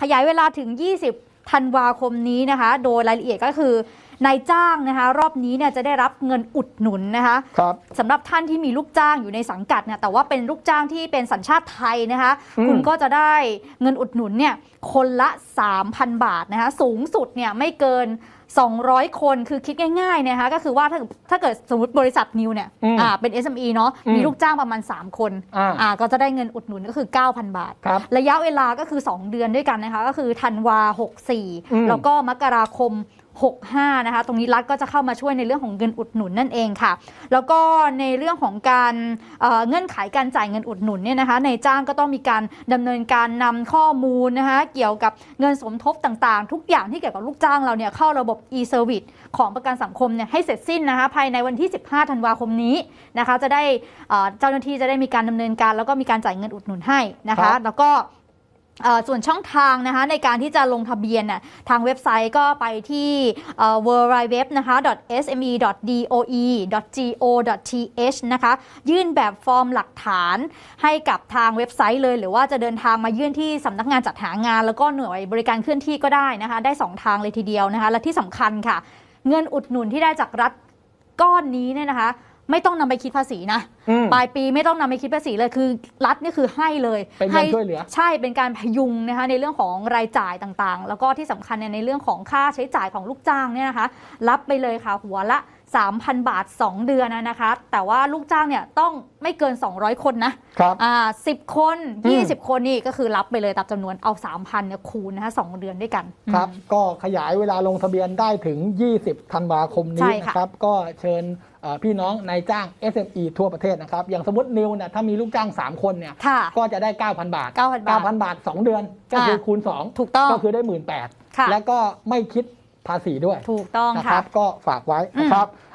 ขยายเวลาถึง 20 ธันวาคมนี้นะคะ โดยรายละเอียดก็คือ นายจ้างนะคะ รอบนี้เนี่ยจะได้รับเงินอุดหนุนนะคะครับสำหรับท่านที่มีลูกจ้างอยู่ในสังกัดเนี่ยแต่ว่าเป็นลูกจ้างที่เป็นสัญชาติไทยนะคะอืมคุณก็จะได้เงินอุดหนุนเนี่ยคนละ 3,000 บาทนะคะสูงสุดเนี่ยไม่เกิน200 คนคือคิดง่ายๆเนยนะคะก็คือว่าถ้าถ้าเกิดสมมติบริษัทนิวเนี่ยอืมอ่าเป็น SME เนาะอืมมีลูกจ้างประมาณ 3 คนอ่าอ่าก็จะได้เงินอุดหนุนก็คือ 9,000 บาทครับระยะเวลาก็คือ 2 เดือนด้วยกันนะคะ ก็คือธันวาอืม64 แล้วก็มกราคม 65นะคะตรงนี้รัฐก็จะเข้ามาช่วยในเรื่องของเงินอุดหนุนนั่นเองค่ะ แล้วก็ในเรื่องของการเอ่อเงื่อนไขการจ่ายเงินอุดหนุนเนี่ยนะคะในจ้างก็ต้องมีการดำเนินการนำข้อมูลนะคะเกี่ยวกับเงินสมทบต่างๆ ทุกอย่างที่เกี่ยวกับลูกจ้างเราเนี่ยเข้าระบบ e-service ของประกันสังคมเนี่ยให้เสร็จสิ้นนะคะภายในวันที่ 15 ธันวาคมนี้นะคะจะได้เอ่อเจ้าหน้าที่จะได้มีการดำเนินการ แล้วก็มีการจ่ายเงินอุดหนุนให้นะครัคะบแล้วก็เอ่อ ส่วนช่องทางนะคะในการที่จะลงทะเบียนน่ะทางเว็บไซต์ก็ไปที่เอ่อ www นะคะ sme.doe.go.th นะคะยื่นแบบฟอร์มหลักฐานให้กับทางเว็บไซต์เลย หรือว่าจะเดินทางมายื่นที่สำนักงานจัดหางาน แล้วก็หน่วยบริการเคลื่อนที่ก็ได้นะคะได้ 2 ทางเลยทีเดียวนะคะและที่สำคัญค่ะ เงินอุดหนุนที่ได้จากรัฐก้อนนี้เนี่ยนะคะ ไม่ต้องนำไปคิดภาษีนะอืม ปลายปีไม่ต้องนำไปคิดภาษีเลยคือ รัฐนี่คือให้เลยเป็นเงินให้ช่วยเหลือ ใช่เป็นการพยุงนะคะในเรื่องของรายจ่ายต่างๆ แล้วก็ที่สำคัญเนี่ยในเรื่องของค่าใช้จ่ายของลูกจ้างเนี่ยนะคะ รับไปเลยค่ะหัวละ 3,000 บาท 2 เดือนนะคะ แต่ว่าลูกจ้างเนี่ยต้องไม่เกิน 200 คนนะครับอ่า10คนอืม20 คนนี่ก็คือรับไปเลยตามจำนวนเอา 3,000เนี่ยคูณนะคะ2เดือนด้วยกันครับอืมก็ขยายเวลาลงทะเบียนได้ถึง 20 ธันวาคมใช่นี้ค่ะนะครับ ก็เชิญเอ่อพี่น้องนายจ้าง SME ทั่วประเทศนะครับ อย่างสมมตินิวเนี่ยถ้ามีลูกจ้าง 3 คนเนี่ยค่ะก็จะได้ 9,000 บาท 9,000 บาท 9,000 บาท 2 เดือน ก็คือค่ะคูณ 2 ถูกต้อง ก็คือได้ 1 8ื่นค่ะและก็ไม่คิด ภาษีด้วยถูกต้องนะคค่ะรับก็ฝากไว้นะครับอื